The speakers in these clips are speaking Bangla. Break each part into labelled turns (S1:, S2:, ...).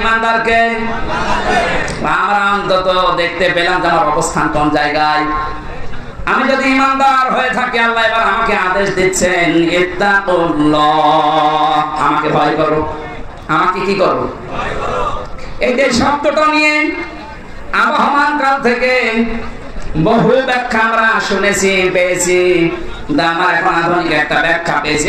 S1: ইমানদারকে? আমরা অন্তত দেখতে পেলাম যে আমার অবস্থান কোন জায়গায়। আমি যদি ইমানদার হয়ে থাকি, আল্লাহ এবার আমাকে আদেশ দিচ্ছেন আমাকে ভয় করো। আমাকে কি করো? এই যে শব্দটা নিয়ে আবহমান কাল থেকে বহু ব্যাখ্যা আমরা শুনেছি, পেয়েছি। আমার এখন আধুনিক একটা ব্যাখ্যা পেয়েছি!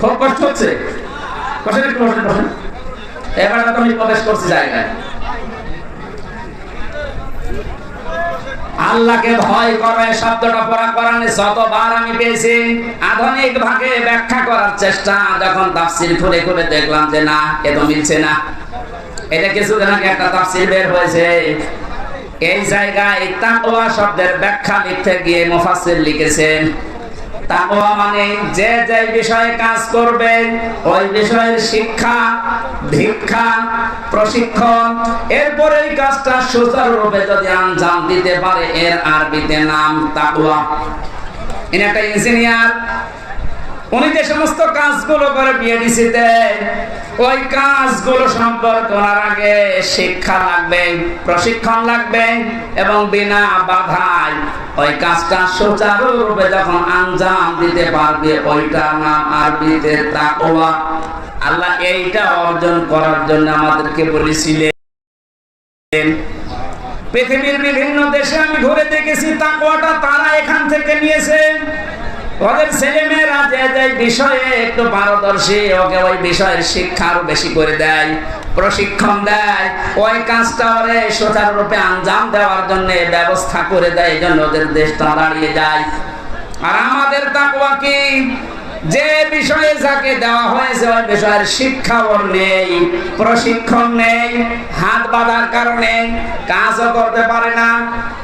S1: খুব কষ্ট হচ্ছে। বসেন। এবার তো আমি প্রবেশ করছি জায়গায় আল্লাহকে ভয় করে শব্দটা পড়া কোরআনে শতবার আমি পেয়েছি, আধুনিক ভাগে ব্যাখ্যা করার চেষ্টা, যখন তাফসির খুলে খুলে দেখলাম যে না, এ তো মিলছে না। এটা কিছুদিন আগে একটা তাফসির বের হয়েছে। এই জায়গায় তাকওয়া শব্দের ব্যাখ্যা লিখতে গিয়ে মুফাসসির লিখেছেন তাকওয়া মানে যে যে বিষয়ে কাজ করবে ওই বিষয়ের শিক্ষা, ভিক্ষা, প্রশিক্ষণ, এরপরে এই কাজটা সুচারুরূপে যদি আঞ্জাম দিতে পারে, এর আরবিতে নাম তাকওয়া। ইনি একটা ইঞ্জিনিয়ার উনি যে সমস্ত কাজগুলো করে বিএডিসিতে ওই কাজগুলো সম্পর্ক করার আগে শিক্ষা লাগবে, প্রশিক্ষণ লাগবে এবং বিনা বাধায় ওই কাজটা সুচারুরূপে যখন আঞ্জাম দিতে পারবে, ওইটা নাম আরবিতে তাকওয়া। আল্লাহ এইটা অর্জন করার জন্য আমাদেরকে বলেছিলেন, পৃথিবীর বিভিন্ন দেশে আমি ঘুরে দেখেছি, তাকওয়াটা তারা এখান থেকে নিয়েছে। ওদের ছেলে মেয়েরা যে যে বিষয়ে একটু পারদর্শী, ওকে ওই বিষয়ের শিক্ষা আরও বেশি করে দেয়, প্রশিক্ষণ দেয়, ওই কাজটা ওরে সুচারুরূপে আঞ্জাম দেওয়ার জন্য ব্যবস্থা করে দেয়, এই জন্য ওদের দেশটা দাঁড়িয়ে যায়। আর আমাদের তাকওয়া কি? যে বিষয়ে যাকে দেওয়া হয়েছে ওই বিষয়ের শিক্ষা ওর নেই, প্রশিক্ষণ নেই, হাত বাঁধার কারণে কাজও করতে পারে না,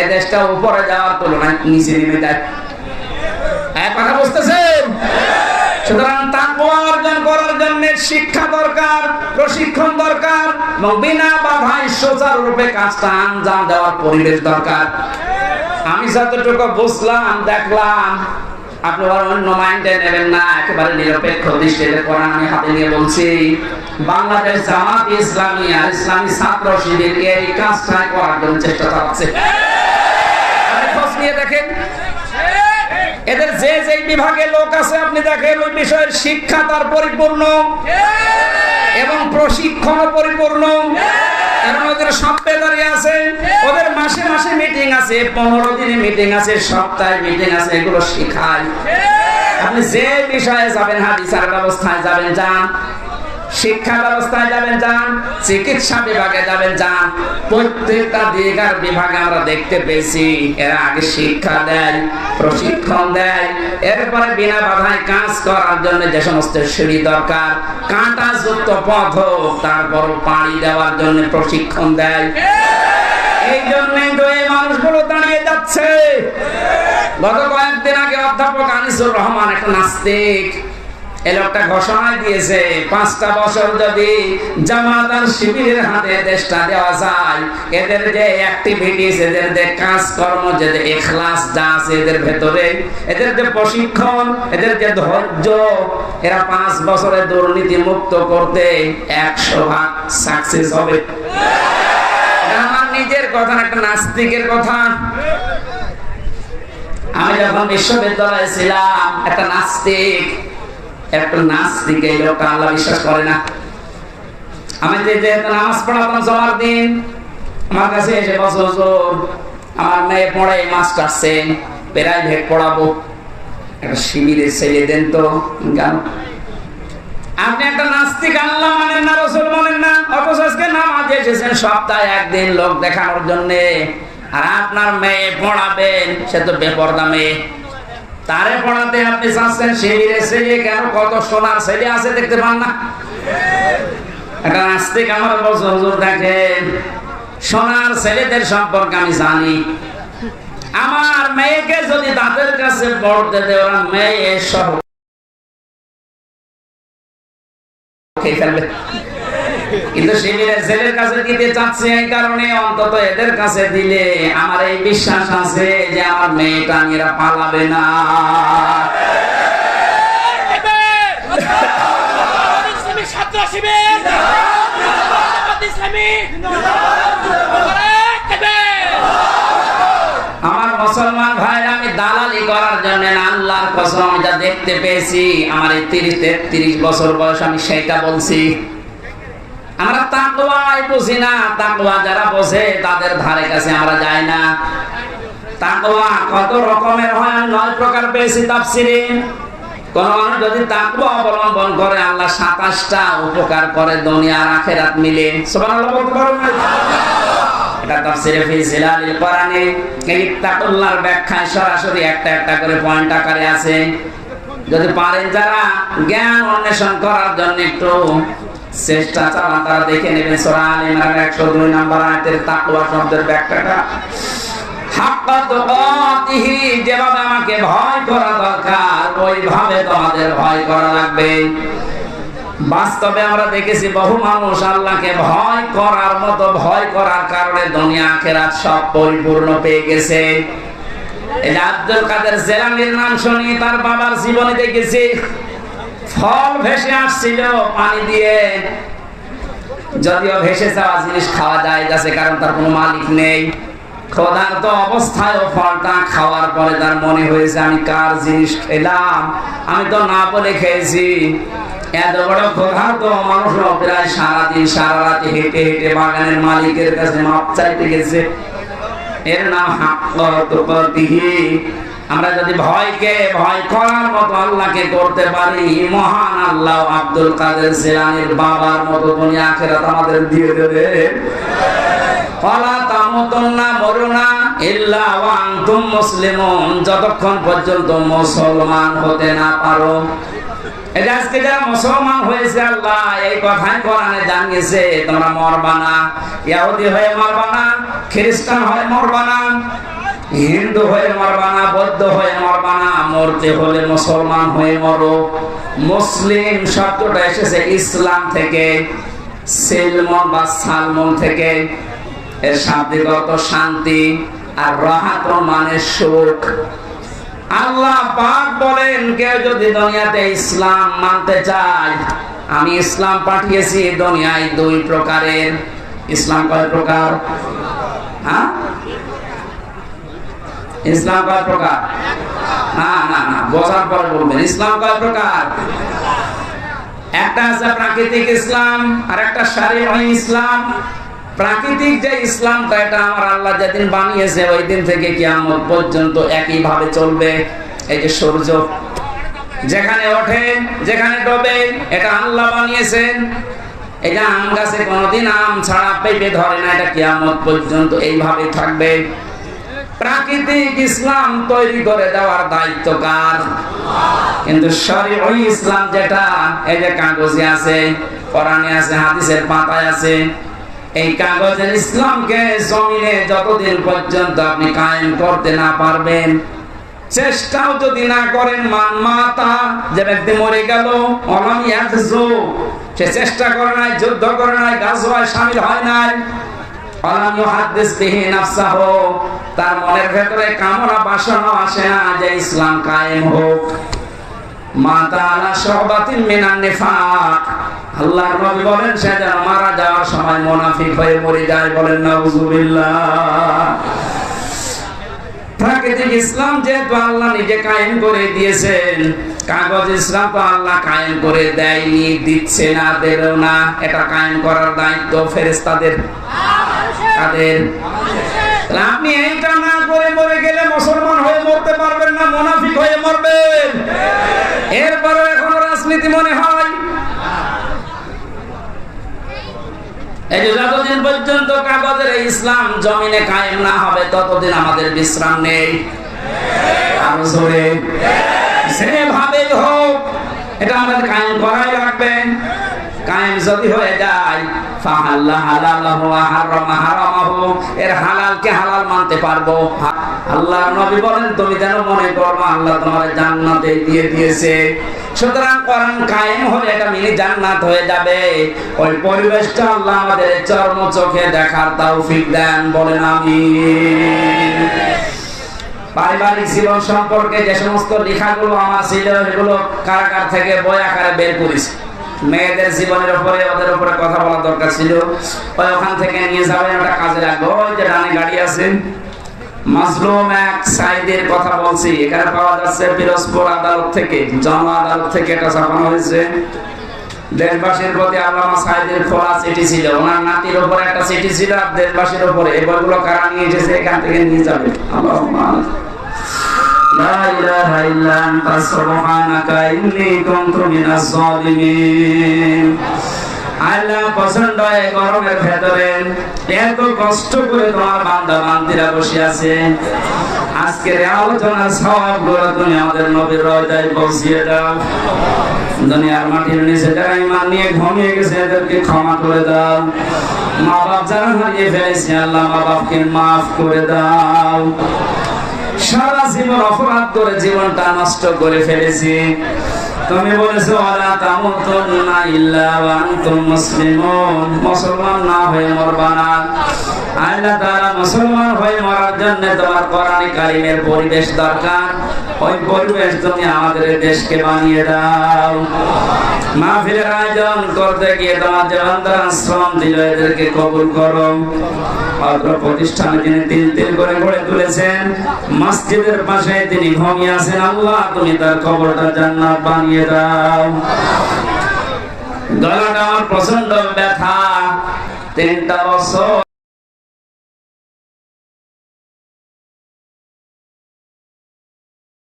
S1: এ দেশটা উপরে যাওয়ার তুলনায় নিচে নেমে যায়। কথা বুঝতেছেন? সুতরাং অর্জন করার জন্য শিক্ষা দরকার, প্রশিক্ষণ দরকার বিনা বাধায় কাজটা আঞ্জাম দেওয়ার পরিবেশ দরকার। আমি যতটুকু বুঝলাম, দেখলাম, আপনি অন্য মাইন্ডে নেবেন না, একেবারে নিরপেক্ষ দৃষ্টিতে কোরআন আমি হাতে নিয়ে বলছি, বাংলাদেশ জামাত ইসলামী আর ইসলামী ছাত্র শিবির এই কাজটা করার জন্য চেষ্টা চালাচ্ছে। দেখেন। এদের যে যে বিভাগে লোক আছে, আপনি দেখেন ওই বিষয়ের শিক্ষা তার পরিপূর্ণ। এবং প্রশিক্ষণ পরিপূর্ণ। এবং ওদের সপ্তাহে দাঁড়িয়ে আছে, ওদের মাসে মাসে মিটিং আছে, পনেরো দিনে মিটিং আছে, সপ্তাহে মিটিং আছে, এগুলো শিখায়। আপনি যে বিষয়ে যাবেন, হাদিসার ব্যবস্থায় যাবেন, যান শিক্ষা ব্যবস্থায় যাবেন যান, চিকিৎসা বিভাগে যাবেন যান। প্রত্যেকটা দিক বিভাগে আমরা দেখতে পেয়েছি, এরা আগে শিক্ষা দেয়, প্রশিক্ষণ দেয়, এরপরে বিনা বাধায় কাজ করার জন্য যে সমস্ত সিঁড়ি দরকার কাঁটা যুক্ত পথ তারপর পাড়ি দেওয়ার জন্য প্রশিক্ষণ দেয়। এই জন্যই তো এই মানুষগুলো দাঁড়িয়ে যাচ্ছে। গত কয়েকদিন আগে অধ্যাপক আনিসুর রহমান, একটা নাস্তিক ঘোষণা দিয়েছে, পাঁচটা বছর যদি জামাত আর শিবিরের হাতে দেশটা দেওয়া যায়, এদের যে অ্যাক্টিভিটিস এদের যে কাজকর্ম, যে এখলাস যা আছে এদের ভেতরে, এদের যে প্রশিক্ষণ, এদের যে ধৈর্য, এরা পাঁচ বছরে দুর্নীতি মুক্ত করতে একশো ভাগ সাকসেস হবে। আমার নিজের কথা, একটা নাস্তিকের কথা। আমি যখন বিশ্ববিদ্যালয়ে ছিলাম, একটা নাস্তিক একটা আল্লাহ বিশ্বাস করে না? আমি যে যে নামাজ পড়াতাম দিন, আমার কাছে এসে বছর আমার মেয়ে পড়ে পড়াবো। একটা শিবিরে দেন তো কেন আপনি একটা নাস্তিক, আল্লাহ মানেন না, রসুল মানেন না, অথচ আজকে নামাজে এসেছেন সপ্তাহে একদিন লোক দেখানোর জন্য। আর আপনার মেয়ে পড়াবেন, সে তো বেপরদা মেয়ে। তারে পড়াতে আপনি চাচ্ছেন শিবিরে ছেলে কেন কত সোনার ছেলে আছে দেখতে পান না? একটা নাস্তিক আমার বলছে, হুজুর দেখেন, সোনার ছেলেদের সম্পর্কে আমি জানি। আমার মেয়েকে যদি তাদের কাছে পড়তে দেয়, ওরা মেয়ে সহ খেয়ে ফেলবে। কিন্তু শিবিরের জেলের কাছে দিতে চাচ্ছে এই কারণে? অন্তত এদের কাছে দিলে আমার এই বিশ্বাস আছে যে আমার মেয়েটা মেয়েরা পালাবে না।
S2: আমার মুসলমান
S1: ভাই আমি দালালি করার জন্য আল্লাহর কসম যা দেখতে পেয়েছি, আমার এই তিরিশ তেত্রিশ বছর বয়স আমি সেটা বলছি। আমরা তাকওয়াই বুঝি না, তাকওয়া যারা বোঝে তাদের ধারে কাছে আমরা যাই না। তাকওয়া কত রকমের হয় নয় প্রকার পেয়েছি তাফসিরে। কোন মানুষ যদি তাকওয়া অবলম্বন করে, আল্লাহ সাতাশটা উপকার করে দুনিয়া আর আখেরাত মিলে। সুবহানাল্লাহ বলতে পারো না? এটা তাফসিরে ফি জিলালিল কোরআনে। এই তাকুল্লাহর ব্যাখ্যায় সরাসরি একটা একটা করে পয়েন্ট আকারে আছে। যদি পারেন যারা জ্ঞান অন্বেষণ করার জন্য একটু চেষ্টা চালান তারা দেখে নেবেন ইমরানের 102 নম্বর আয়াতের তাকওয়া শব্দের ব্যাখ্যাটা। বাস্তবে আমরা দেখেছি বহু মানুষ আল্লাহকে ভয় করার মতো, ভয় করার কারণে দুনিয়া আখেরাত সব পরিপূর্ণ পেয়ে গেছে। আব্দুল কাদের জেলানির নাম শুনি, তার বাবার জীবনে দেখেছি। ফল ভেসে আসছিল, পানি দিয়ে। যদিও ভেসে যাওয়া জিনিস খাওয়া যায় যাচ্ছে কারণ তার কোনো মালিক নেই। অবস্থায় ফলটা খাওয়ার পরে তার মনে হয়েছে, আমি কার জিনিস খেলাম? আমি তো না বলে খেয়েছি। এত বড় মানুষ প্রায় সারাদিন সারা রাতে হেঁটে হেঁটে বাগানের মালিকের কাছে মাপ চাইতে গেছে। এর নাম হাক্কতুকতিহি আমরা যদি ভয়কে ভয় করার মতো আল্লাহকে করতে পারি, মহান আল্লাহ আব্দুল কাদের জিলানীর বাবার মতো দুনিয়া আখেরাত আমাদের দিয়ে দেবে। যতক্ষণ পর্যন্ত মুসলমান হতে না পারো। এটা আজকে যারা মুসলমান হয়েছে আল্লাহ, এই কথাই কোরআনে জানিয়েছে, তোমরা মরবা না। ইহুদি হয়ে মরবা না, খ্রিস্টান হয়ে মরবা না। হিন্দু হয়ে মরবা না বৌদ্ধ হয়ে মরবা না মরতে হলে মুসলমান হয়ে মরো। মুসলিম শব্দটা এসেছে ইসলাম থেকে, সেলমন বা সালমন থেকে। এর অর্থ শান্তি আর রাহাত মানে সুখ। আল্লাহ পাক বলেন, কেউ যদি দুনিয়াতে ইসলাম মানতে চায়, আমি ইসলাম পাঠিয়েছি দুনিয়ায় দুই প্রকারের। ইসলাম কয় প্রকার হ্যাঁ ইসলাম কয় প্রকার? না না না, বোঝার পরে বলবেন। ইসলাম কয় প্রকার? একটা আছে প্রাকৃতিক ইসলাম আর একটা শারীরিক ইসলাম। প্রাকৃতিক যে ইসলামটা এটা আমার আল্লাহ যেদিন বানিয়েছে, ওই দিন থেকে কিয়ামত পর্যন্ত একই ভাবে চলবে। এই যে সূর্য, যেখানে ওঠে, যেখানে ডোবে, এটা আল্লাহ বানিয়েছেন। এটা আম গাছে কোনোদিন আম ছাড়া পেঁপে ধরে না, এটা কিয়ামত পর্যন্ত এইভাবে থাকবে। প্রাকৃতিক ইসলাম তৈরি করে দেওয়ার দায়িত্ব কার? কিন্তু শরীর ইসলাম যেটা, এই যে কাগজে আছে, কোরআনে আছে, হাদিসের পাতায় আছে, এই কাগজের ইসলামকে জমিনে যতদিন পর্যন্ত আপনি কায়েম করতে না পারবেন, চেষ্টাও যদি না করেন মান মাতা যে ব্যক্তি মরে গেল ইয়াকজু সে চেষ্টা করে নাই, যুদ্ধ করে নাই গাজওয়ায় শামিল হয় নাই তার মনের ভেতরে কামনা বাসনা আসে না যে ইসলাম কায়েম হোক। যায় বলেন প্রাকৃতিক ইসলাম যেহেতু আল্লাহ নিজে কায়েম করে দিয়েছেন কাগজ ইসলাম তো আল্লাহ কায়েম করে দেয়নি, দিচ্ছে না, দেবেও না। এটা কায়েম করার দায়িত্ব ফেরেস্তাদের তাদের। আপনি এইটা না করে মরে গেলে মুসলমান হয়ে মরতে পারবেন না, মুনাফিক হয়ে মরবেন। এরপরে এখনও রাজনীতি মনে হয়। ইসলাম জমিনে কায়েম না হবে, ততদিন আমাদের বিশ্রাম নেই। সেভাবে হোক, এটা আমাদের কায়েম করাই কায়েম যদি হয়ে যায় সুতরাং কায়েম জান্নাত হয়ে যাবে। ওই পরিবেশটা আল্লাহ চর্ম চোখে দেখার তৌফিক দেন, বলেন আমিন। পারিবারিক জীবন সম্পর্কে যে সমস্ত লেখাগুলো আমার সেগুলো কারাগার থেকে বই আকারে বের করেছি, মেয়েদের জীবনের উপরে, ওদের উপরে কথা বলা দরকার ছিল। ওখান থেকে নিয়ে যাবেন, ওটা কাজে লাগবে। ওই যে ডানে গাড়ি আছে, মাজলুম এক সাইদের কথা বলছি। এখানে পাওয়া যাচ্ছে পিরোজপুর আদালত থেকে জন আদালত থেকে এটা ছাপানো হয়েছে। দেশবাসীর প্রতি আল্লামা সাইদের খোলা চিঠি ছিল। ওনার নাতির উপরে একটা চিঠি ছিল, আর দেশবাসীর উপরে এই বইগুলো কারা নিয়ে এসেছে এখান থেকে নিয়ে যাবে। আল্লাহ ভেতরে। এত কষ্ট করে তোমার বসে আছে। আজকের আলোচনা সবগুলো তুমি আমাদের নবীর রয়দায় দাও। দুনিয়ার মাটির নিচে যারা ইমান নিয়ে ঘুমিয়ে গেছে, এদেরকে ক্ষমা করে দাও। মা বাপ যারা হারিয়ে ফেলেছে, আল্লাহ মা বাপকে মাফ করে দাও। সারা জীবন অপরাধ করে জীবনটা নষ্ট করে ফেলেছি। তুমি বলেছ আলা তামুতুন্না ইল্লা ওয়া আনতুম মুসলিমুন। মুসলমান না হয়ে মরবা না। আল্লাহ তাআলা মুসলমান হয়ে মরার জন্য তোমার কোরআন কারিমের পরিবেশ দরকার। ওই পরিবেশ তুমি আমাদের দেশকে বানিয়ে দাও। মাহফিলের আয়োজন করতে গিয়ে তোমার যে বান্দারা শ্রম দিল, এদেরকে কবুল করো। অত্র প্রতিষ্ঠানে তিনি তিল তিল করে গড়ে তুলেছেন। মসজিদের পাশে তিনি ঘুমিয়ে আছেন। আল্লাহ, তুমি তার কবরটা জান্নাত বানিয়ে দাও। গলাটা আমার প্রচণ্ড ব্যথা। তিনটা বছর